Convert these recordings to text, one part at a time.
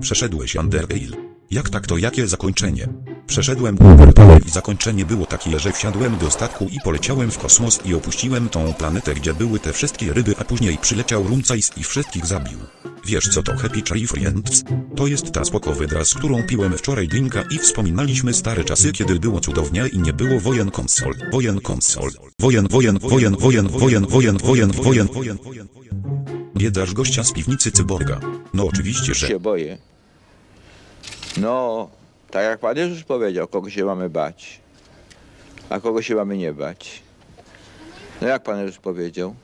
Przeszedłeś Undertale. Jak tak to jakie zakończenie? Przeszedłem Undertale i zakończenie było takie, że wsiadłem do statku i poleciałem w kosmos i opuściłem tą planetę, gdzie były te wszystkie ryby, a później przyleciał Rumcajs i wszystkich zabił. Wiesz co to Happy Tree Friends? To jest ta spoko wydra, z którą piłem wczoraj drinka i wspominaliśmy stare czasy, kiedy było cudownie i nie było wojen konsol. Wojen konsol. Wojen, wojen, wojen, wojen, wojen, wojen, wojen, wojen, wojen, wojen. Biedasz gościa z piwnicy cyborga. No oczywiście, że... się boję. No, tak jak pan już powiedział, kogo się mamy bać, a kogo się mamy nie bać. No jak pan już powiedział?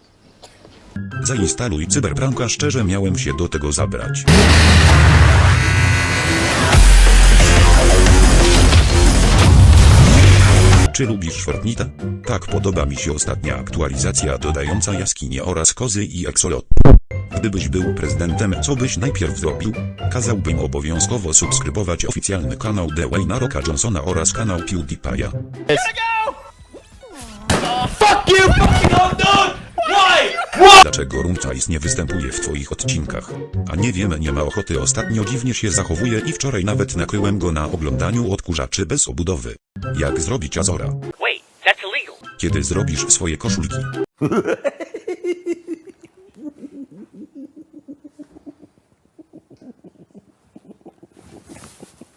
Zainstaluj cyberpranka, szczerze miałem się do tego zabrać. Czy lubisz Fortnite? Tak podoba mi się ostatnia aktualizacja dodająca jaskinie oraz kozy i exolot. Gdybyś był prezydentem, co byś najpierw zrobił? Kazałbym obowiązkowo subskrybować oficjalny kanał Dwayna Rocka Johnsona oraz kanał PewDiePie'a. Dlaczego Rumcajs nie występuje w twoich odcinkach? A nie wiem, nie ma ochoty ostatnio dziwnie się zachowuje i wczoraj nawet nakryłem go na oglądaniu odkurzaczy bez obudowy. Jak zrobić Azora? Wait, that's illegal. Kiedy zrobisz swoje koszulki?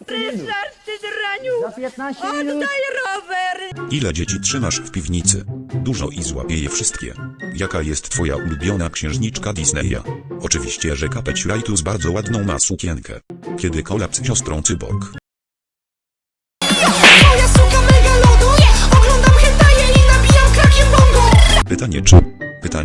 Ryszard, ty draniu! Za 15 minut. Oddaj rower! Ile dzieci trzymasz w piwnicy? Dużo i złapie je wszystkie. Jaka jest twoja ulubiona księżniczka Disneya? Oczywiście, że Kapeć Rajtus bardzo ładną ma sukienkę. Kiedy kolaps siostrą Cyborg?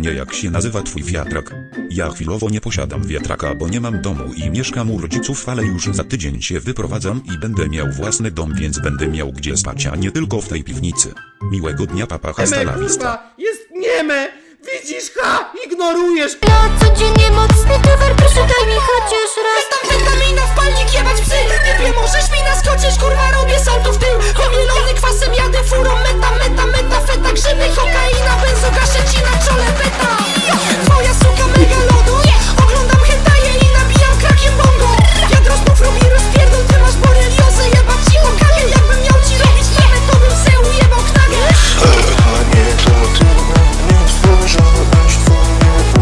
Pytanie jak się nazywa twój wiatrak? Ja chwilowo nie posiadam wiatraka, bo nie mam domu i mieszkam u rodziców, ale już za tydzień się wyprowadzam i będę miał własny dom, więc będę miał gdzie spać, a nie tylko w tej piwnicy. Miłego dnia, papa, hasta la vista. kurwa, jest nieme! Widzisz, ha! Ignorujesz! Ja codziennie mocny towar, proszę daj mi chociaż raz Tam witamina w palnik, jebać psy Nie wiem, możesz mi naskoczyć, kurwa